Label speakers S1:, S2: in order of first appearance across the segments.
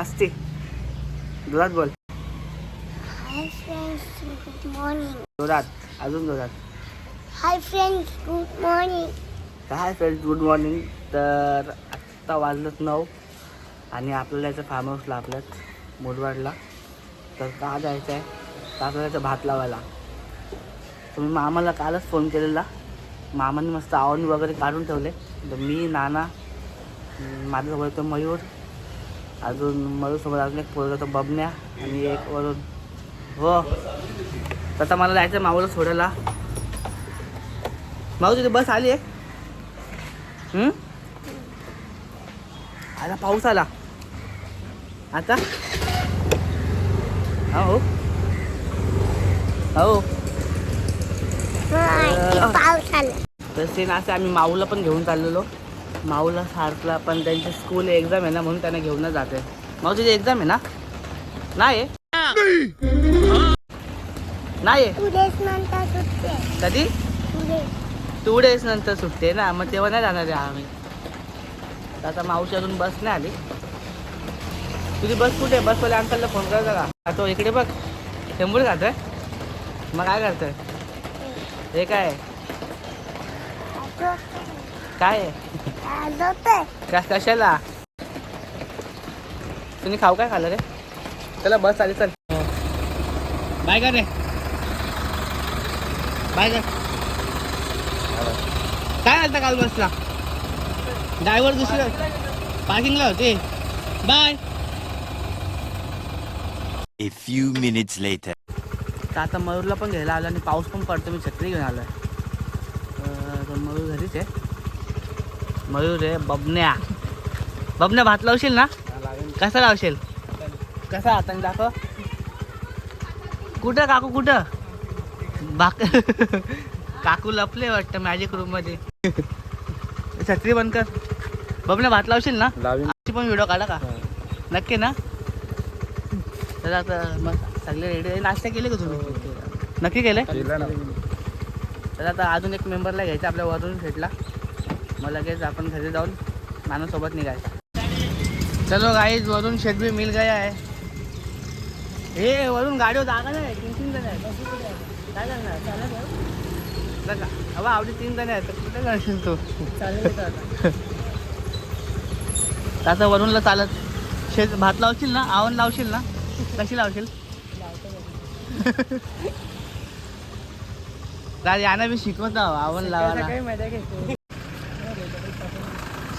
S1: अरे तू असते जोरात बोल.
S2: हाय फ्रेंड्स गुड मॉर्निंग
S1: जोरात. अजून जोरात.
S2: हाय फ्रेंड्स गुड मॉर्निंग
S1: काय फ्रेंड्स गुड मॉर्निंग तर आत्ता वाजलं नऊ आणि आपल्याला याचं फार्म हाऊसला आपल्याच मुरबाडला तर का जायचं आहे तर आपल्याला याचं भात लावायला. तुम्ही मामाला कालच फोन केलेला. मामाने मस्त आवड वगैरे काढून ठेवले. तर मी नाना माझ्यासोबत तो मयूर. अजून मयूरसोबत अजून एक पोरगा तो बबन्या आणि एक वरून हो. तसं मला जायचं माऊला सोडायला. माऊ तिथे बस आली आहे? आता पाऊस आला. आता? हो हो.
S2: आला.
S1: तर सेम असं आम्ही माऊला पण घेऊन चाललेलो. माऊला सारखला पण त्यांची स्कूल एक्झाम आहे ना म्हणून त्यांना घेऊनच जाते. माऊ तुझी एक्झाम आहे ना? नाही आहे? नाही आहे. कधी? टू डेज नंतर सुटते ना मग तेव्हा नाही जाणार आहे आम्ही. आता मावशी अजून बस नाही आली. तुझी बस कुठे आहे? बसवाले अंकलला फोन करायचा का तो इकडे बघ. टेंबूर खातोय मग काय करतोय? हे. काय आहे? काय आहे?
S2: जातोय
S1: का कशाला? तुम्ही खाऊ काय खाल्लं रे? चला बस आली चल. बाय कर रे? बाय कर काय आलता काल बसला? ड्रायव्हर दुसरं? पार्किंगला होते. Bye.
S3: A few minutes later.
S1: तर आता मयूरला पण घ्यायला आला आणि पाऊस पण पडतो मी छत्री घेऊन आलोय. तर मयूर घरीच आहे. मयूर आहे बबन्या. बबन्या भात लावशील ना? कसा लावशील? कसा? हाताने दाखव. कुठं काकू कुठं? बाक काकू लपले वाटतं मॅजिक रूममध्ये. छत्री बंद कर. बबन्या भात लावशील ना? आजची पण व्हिडिओ काढा का? नक्की ना? तर आता मग सगळे रेडी नाश्ता केले का तुम्ही? नक्की केले? तर आता अजून एक मेंबरला घ्यायचं आपल्या वरून भेटला मग लगेच आपण घरी जाऊन नानासोबत निघायचं. चलो गाईज वरून भी मिल गया है. हे वरून गाडीवर जागा नाही तीन तीन जण आहेत. आहे? काय करणार? चालत आहे? अबा आवडी तीन जण आहेत कुठे करशील तू? चालेल आता. वरूनला चालत. शेत भात लावशील ना? आवण लावशील ना? कशी लावशील? याना बी शिकवतो आवण लावायला.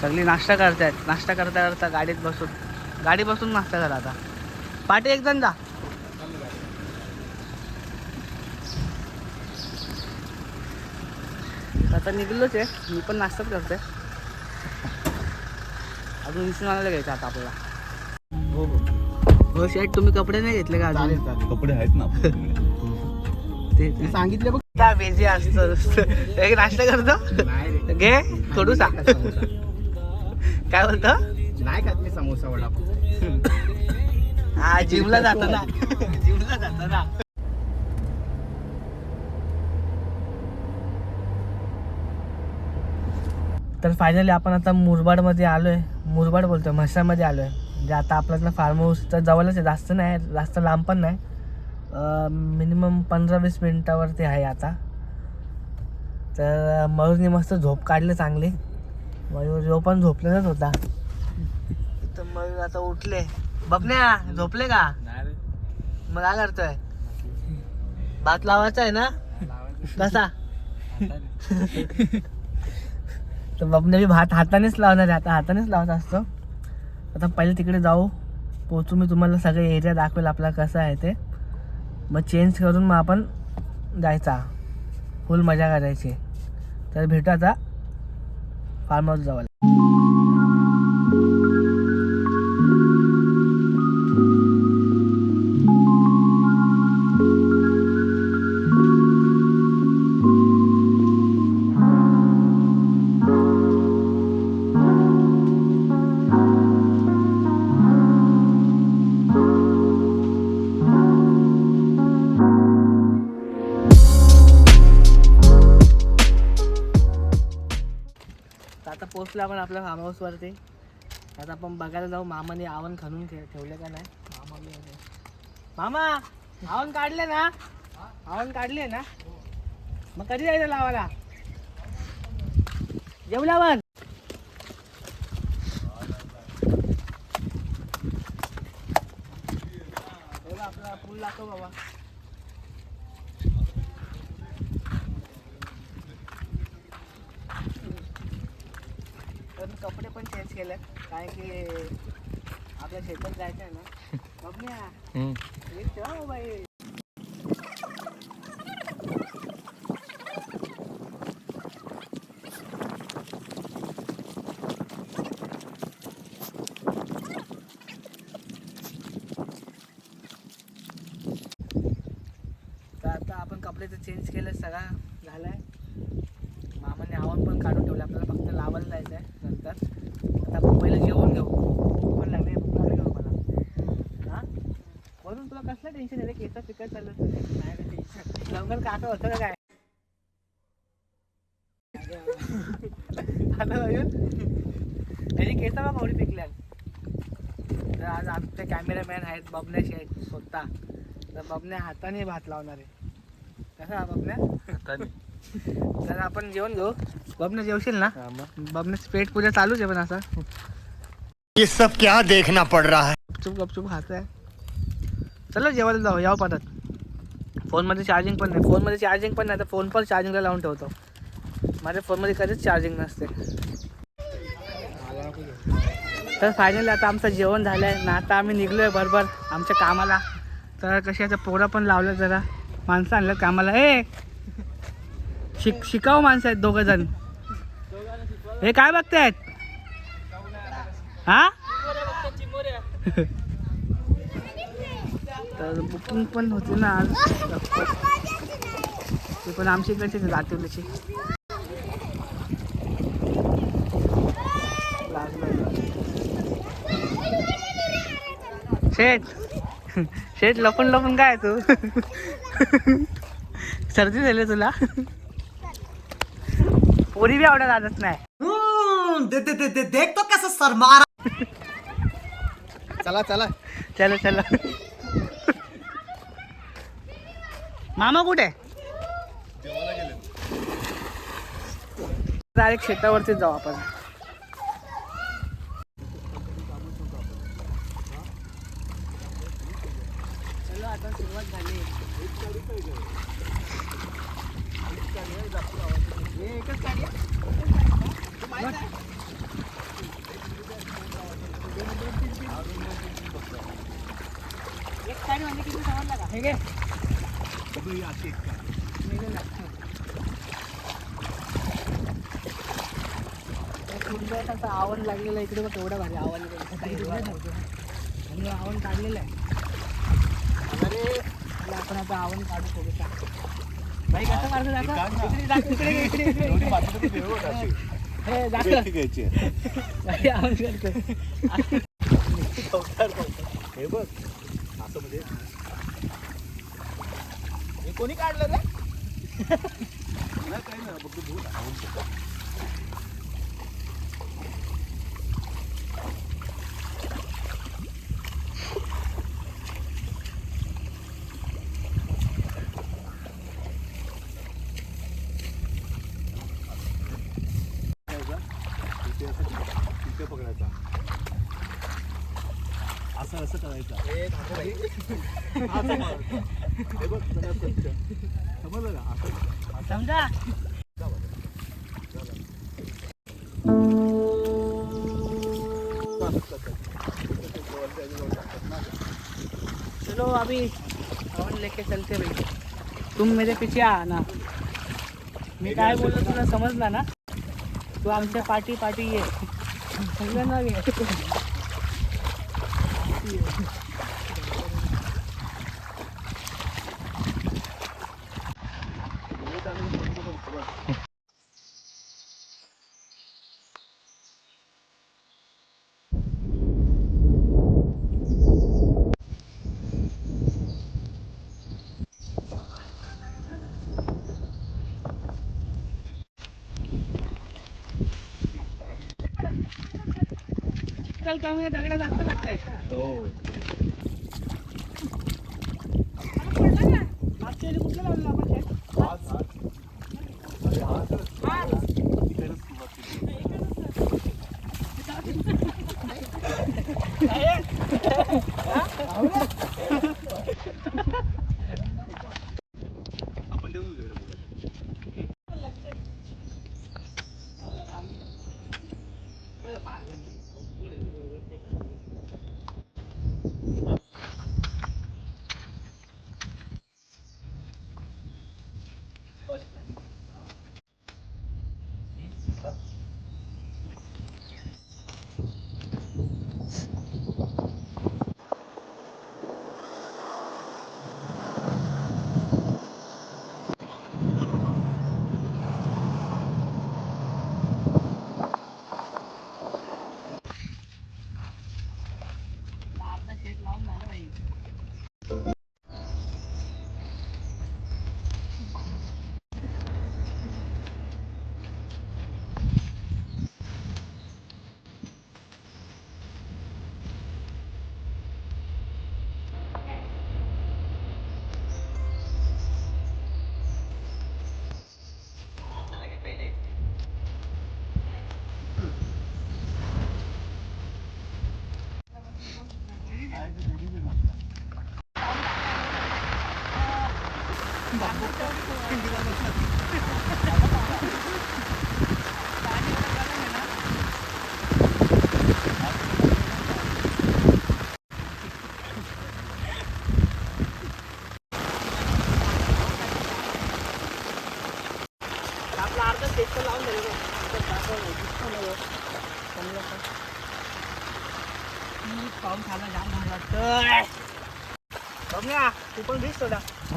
S1: सगळी नाश्ता करतायत. नाश्ता करता करता गाडीत बसून. गाडी बसून नाश्ता करा आता. पाठी एक जण जा. आता निघलोच आहे. मी पण नाश्ताच करतोय. अजून विसरून आणायला घ्यायचं आता आपल्याला? हो हो. शेट तुम्ही कपडे नाही घेतले का अजून?
S4: कपडे आहेत ना
S1: ते सांगितले बघ. बेजी असतं नाश्ता करतो. घे थोडू सांग. काय बोलतो
S4: नाही खात मी समोसा वडापाव
S1: हा जिमला जातो ना. जिमला जातो ना. तर फायनली आपण आता मुरबाडमध्ये आलोय. मुरबाड बोलतोय म्हसामध्ये आलोय. म्हणजे आता आपल्याला फार्म हाऊस तर जवळच आहे जास्त नाही आहे, जास्त लांब पण नाही. मिनिमम पंधरा वीस मिनिटावरती आहे आता. तर मयूरने मस्त झोप काढली चांगली. मयूर जो पण झोपलेलाच होता. तर मयूर आता उठले. बबन्या झोपले का? मग काय करतोय? भात लावायचा आहे ना? कसा? तर बबन्या बी भात हातानेच लावणार आहे. आता हातानेच लावत असतो. आता पहिले तिकडे जाऊ. पोचू मी तुम्हाला सगळे एरिया दाखवेल आपला कसं आहे ते. मग चेंज करून मग आपण जायचा. फुल मजा करायची. तर भेटू आता. फार्म हाऊस जवळ तर पोचलो आपण आपल्या फार्म हाऊसवरती आता आपण बघायला जाऊ मामाने आवण खणून ठेवले का नाही? मामा. मामा आवण काढले ना? आवण काढले ना? मग कधी जायचं लावायला? जेवल्यावर एवढा आपला पूल लागतो बाबा तर मी कपडे पण चेंज केले. काय की आपल्या शेतात जायचं आहे ना बघण्या नीट ठेवा मोबाईल. तर आता आपण कपडे तर चेंज केले सगळा झालाय. मामाने आवन पण काढून ठेवलं. आपल्याला फक्त लावायला जायचं आहे नंतर. आता पहिलं जेवण घेऊ. पण लागले भूक लागली मला. हा? वरून तुला कसलं टेन्शन आहे केसं पिकत चाललं तुझं? नाही टेन्शन लवकर काका होतं का काय? आता अजून? त्याची केस बघ एवढी पिकल्या. तर आज आमचे कॅमेरामॅन आहेत बबण्याशी आहेत स्वतः. तर बबण्या हाताने भात लावणार आहे. कसा बबन्या तर आपण जेवण घेऊ. बबण्या जेवशील ना? बबण्याची पेट पूजा चालूच आहे पण असा.
S5: ये सब क्या देखना पड़ रहा है?
S1: गपचूप गपचूप खात आहे. चला जेवायला जाऊ यावं पाठात. फोनमध्ये चार्जिंग पण नाही. फोनमध्ये चार्जिंग पण नाही तर फोन पण चार्जिंगला लावून ठेवतो. माझ्या फोनमध्ये कधीच चार्जिंग नसते. तर फायनली आता आमचं जेवण झालं आहे ना आता आम्ही निघलो आहे बरोबर आमच्या कामाला. तर कशी आता पोरं पण लावलं जरा. माणसं आणलं कामाला. ए! शिक शिकाऊ माणसं आहेत दोघं जण. हे काय बघतायत? हा? तर बुकिंग पण होती ना आज. ते पण आमच्या इकडचीच आहे, लातूरची शेठ. शेठ लपून लपून काय तू? सर्दी झाली तुला? पोरी बी आवडत आदत नाही.
S5: देख तो कैसे सर मारा
S4: चला चला.
S1: चला चला. मामा कुठे? डायरेक्ट शेतावरतीच जाऊ आपण. चलो आता सुरुवात झाली हे आवड लागलेलं आहे इकडे बघ एवढा भारी आवड आणि आवण काढलेलं आहे अरे आपण आता आवण काढू थोडं हे आवड
S4: हे बघ. असं म्हणजे हे कोणी काढलं रे? नाही काही नाही फक्त धूळ आवून शकतो. करायचा, असं पकडायचा. असं असं करायचं. हे बघ स्वच्छ. समजलं का? असं.
S1: समजा. चलो अभी लेके चलते भाई। तुम मेरे पीछे आना। मी काय बोललो तुला समजला ना? तू आमच्या पाठी पाठी ये सगळ्यांना ये. चिकल कमी आहे दगड जास्त लागताय मागच्या वेळी कुठलं लावलेलं आपण?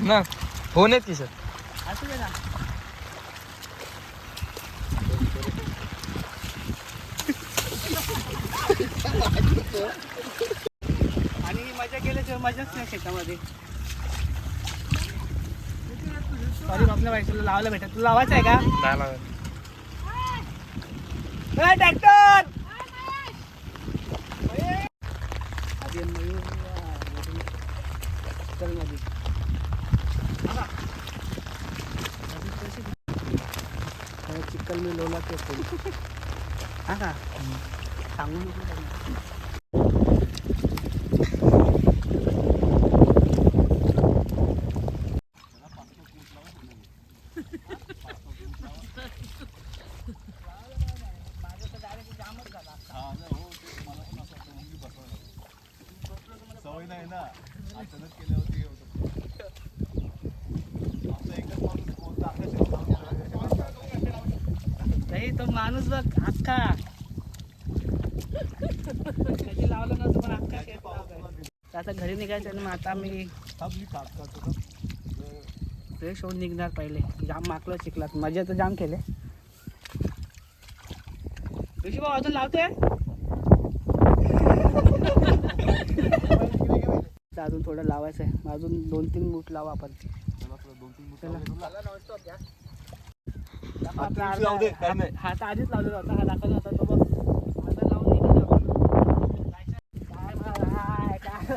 S1: ना?
S6: फोन आहेत की सर.
S1: असू दे ना. आणि मजा केल्याशिवाय मजाच नाही शेतामध्ये. सॉरी आपल्या बाई तुला लावायला भेटत तुला लावायचं आहे का?
S6: नाही लागत
S1: ट्रॅक्टर! चलमध्ये. बघा. आधी कशी- अरे, चिकन मी लोला ते हा का सांगू नको त्यांना. माझं तर direct जामच झाला.
S4: हा ना, हो, ते मला पण असं वाटतं, म्हणून मी बसलो. सवय नाही ना अचानक केल्यावरती हे होतं आमचा एकच माणूस बोलतो, अख्खा शेत लावतो.
S1: नाही तो माणूस बघ अख्खा त्याची लावलं नव्हतं पण अख्खा शेत लावलाय. तर आता घरी निघायचं मग आता मी. फ्रेश होऊन निघणार पहिले. जाम माकलं चिखलात. मजा तर जाम केले. ऋषी भाऊ अजून लावते? तर अजून थोडं लावायचं आहे अजून दोन तीन बूट लावा आपण. हा तर आधीच लावलेला होता. हा दाखवला होता तो बघ अर्धा लावून निघाला आपण. जायचं. काय महाराज, काय हे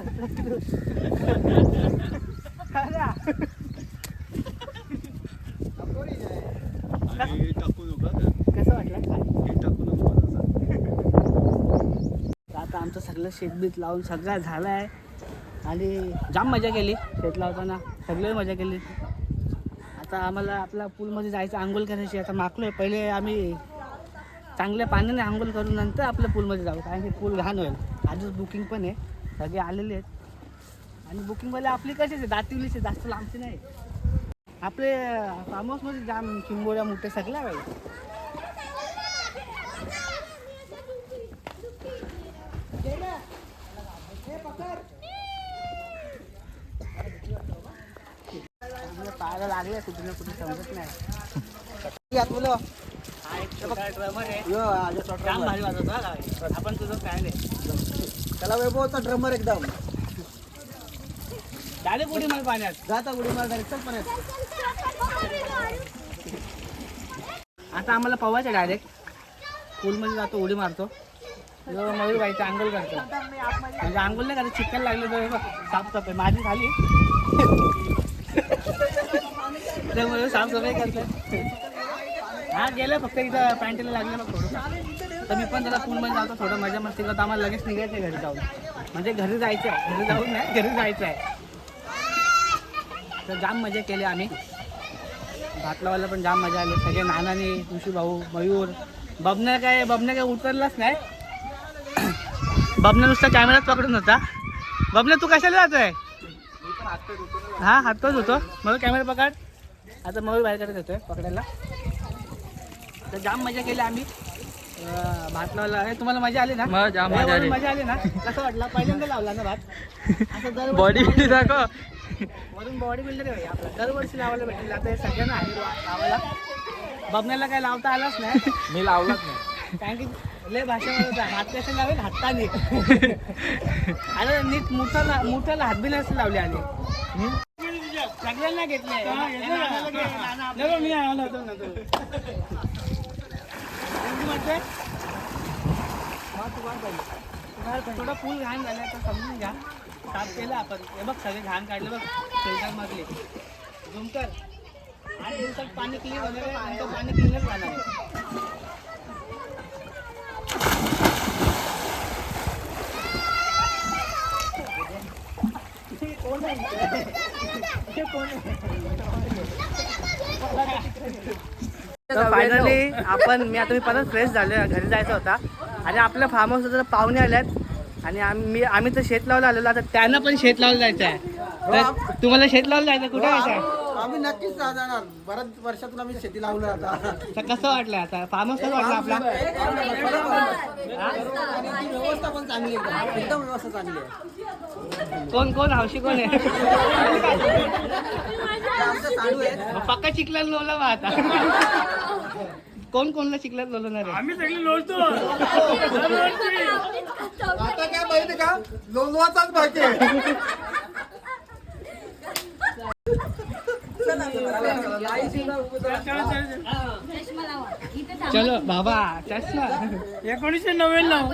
S4: टाकू नका
S1: कसं वाटलं
S4: हे टाकू नका
S1: आता आमचं सगळं शेतबीत लावून सगळं झालं आहे आणि जाम मजा केली. शेत लावताना सगळे मजा केली. आता आम्हाला आपल्या पूलमध्ये जायचं आंघोळ करायची. आता मागलो आहे पहिले आम्ही चांगल्या पाण्याने आंघोळ करून नंतर आपल्या पूलमध्ये जाऊ. कारण की पूल घाण होईल. आधीच बुकिंग पण आहे. सगळे आलेले आहेत. आणि बुकिंगवाले आपली कशीच आहे दातिवलीचे जास्त लांबचे नाही आपले फार्म हाऊसमध्ये जाम चिंबोऱ्या मोठे सगळ्या वेळेला पाहायला लागले कुठे ना कुठे समजत नाही. यात मुलं हा एक छोटा ड्रमर आहे. आपण तुझं काय नाही
S6: त्याला वैभवचा ड्रमर एकदम.
S1: डाले पुढे मला पाण्यात?
S6: जाता उडी मार डायरेक्ट पण
S1: आता आम्हाला पवायचं डायरेक्ट पूलमध्ये जातो उडी मारतो. जो मयूर बाईचा आंघोळ करतो. म्हणजे आंघोळ नाही करत चिकन लागले तर साफसफाई माझी झाली. तर मयूर साफसफाई करतो हा गेलं फक्त इथं पॅन्टीला लागलं थोडं तर मी पण त्याला पूलमध्ये जातो थोडं मजा मस्ती करतो. आम्हाला लगेच निघायचं आहे घरी जाऊन. म्हणजे घरी जायचं आहे घरी जाऊन नाही घरी जायचं आहे तर जाम मजा केली आम्ही. भातलावाला पण जाम मजा आली. सगळे नानाने तुळशी भाऊ मयूर. बबनं काय बबनं काय उतरलाच नाही. बबनं नुसता कॅमेराच पकडून होता. बबनं तू कशाला जातोय? हा हातच होतो मग कॅमेरा पकड. आता मयूर बाहेर येतोय पकडायला. तर जाम मजा केली आम्ही. भात लावला. हे तुम्हाला मजा आली ना?
S6: मजा
S1: वरून
S6: आली.
S1: मजा आली ना? कसं वाटला? पहिल्यांदा लावला ना भात? असं
S6: बॉडी बिडी दाखव.
S1: वरून बॉडी बिल्डर आहे आपला. दरवर्षी लावायला भेटेल. आता हे सगळ्यांना आहे लावायला. बबण्याला काय लावता आलाच नाही.
S6: मी लावलाच नाही.
S1: कारण की लय भाषेमध्ये होता. हात कसे लावेल? हाताने अरे नीट मुठाला मुठाला हात बी नसते लावले आले. सगळ्यांना घेतले मी आलो होतो ना तू. थोडं फुल घाण झालं तर समजून घ्या. साफ केलं आपण. हे बघ सगळे घाण काढले बघ. फिल्टर मधले. झुमकर आठ दिवसात पाणी क्लीन वगैरे आहे नंतर पाणी क्लीनच राहणार आहे? तर फायनली आपण मी आता मी परत फ्रेश झालो घरी जायचा होता. आणि आपल्या फार्म हाऊस जर पाहुणे आल्यात आणि आम्ही आम्ही तर शेत लावलं आलेलो आता त्यांना पण शेत लावलं जायचं आहे. तर तुम्हाला शेत लावलं जायचं कुठे जायचं आहे?
S6: आम्ही नक्कीच जाणार. बऱ्याच वर्षातून आम्ही शेती लावलं आता.
S1: तर कसं वाटलं आता? फार्म हाऊस कसं वाटलं आपला?
S6: व्यवस्था पण चांगली आहे. एकदम व्यवस्था चांगली आहे.
S1: कोण कोण? हौशी कोण आहे? पक्का चिखलात लोला बा आता. कोण कोणला चिखलात लोलवणार आहे? आम्ही
S4: आता काय माहिती का? लोणवाचाच बाकी आहे.
S1: चलो. बाबा चष्मा एकोणीसशे नव्याण्णव.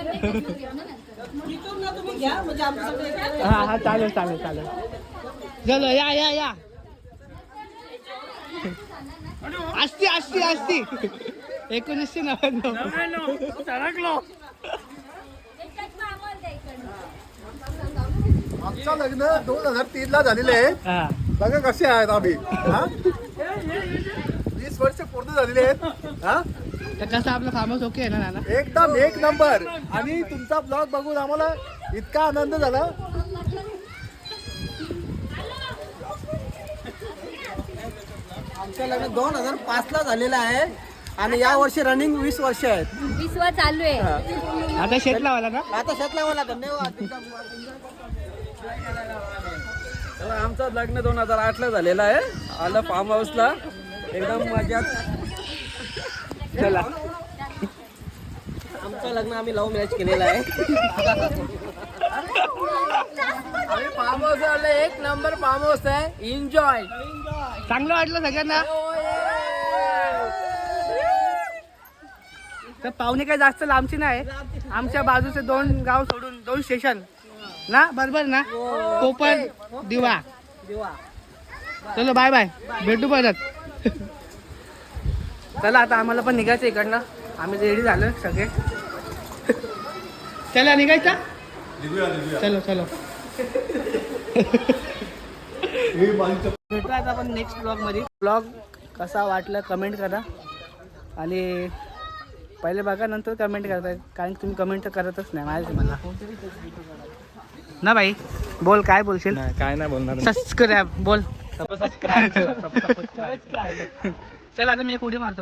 S1: हा हा चालेल चालेल चालेल. चलो या या या. असती असती असती एकोणीसशे नव्याण्णव.
S4: आमचं लग्न दोन हजार तीन ला झालेलं आहे.
S1: हा.
S4: बघा कसे आहेत आम्ही? हा? वीस वर्ष पूर्ण झालेले आहेत. हा?
S1: तर कसं आपलं फार्म हाऊस ओके आहे ना नाना?
S4: एकदम एक नंबर. आणि तुमचा ब्लॉग बघून आम्हाला इतका आनंद झाला.
S6: आमचं लग्न दोन हजार पाच ला झालेलं आहे. आणि या वर्षी रनिंग वीस वर्ष आहेत.
S7: विश्व चालू आहे.
S1: आता शेत लावायला ना?
S6: आता शेत लावायला धन्यवाद.
S8: तर आमचं लग्न दोन हजार आठ ला झालेलं आहे. आलं फार्म हाऊसला एकदम मजात
S1: चला.
S6: आमचं लग्न आम्ही लव्ह मॅरेज केलेलं आहे.
S8: आम्ही फार्म हाऊस आलं एक नंबर फार्म हाऊस आहे. एन्जॉय
S1: चांगलं वाटलं सगळ्यांना. तर पाहुणे काही जास्त लांबची नाही. आमच्या बाजूचे दोन गाव सोडून दोन स्टेशन ना? बरोबर ना? कोपण दिवा. चलो बाय बाय भेटू परत. चला आता आम्हाला पण निघायचं इकडनं. आम्ही रेडी झालो सगळे. चला निघायचा? चलो चलो. भेटू आता आपण नेक्स्ट ब्लॉगमध्ये ब्लॉग कसा वाटला कमेंट करा. आणि पहिले बघा नंतर कमेंट करता कारण तुम्ही कमेंट तर करतच नाही माहिती मला. ना भाई बोल काय बोलशील?
S6: काय नाही बोलणार.
S1: सबस्क्राईब बोल. चला आता मी एक उडी मारतो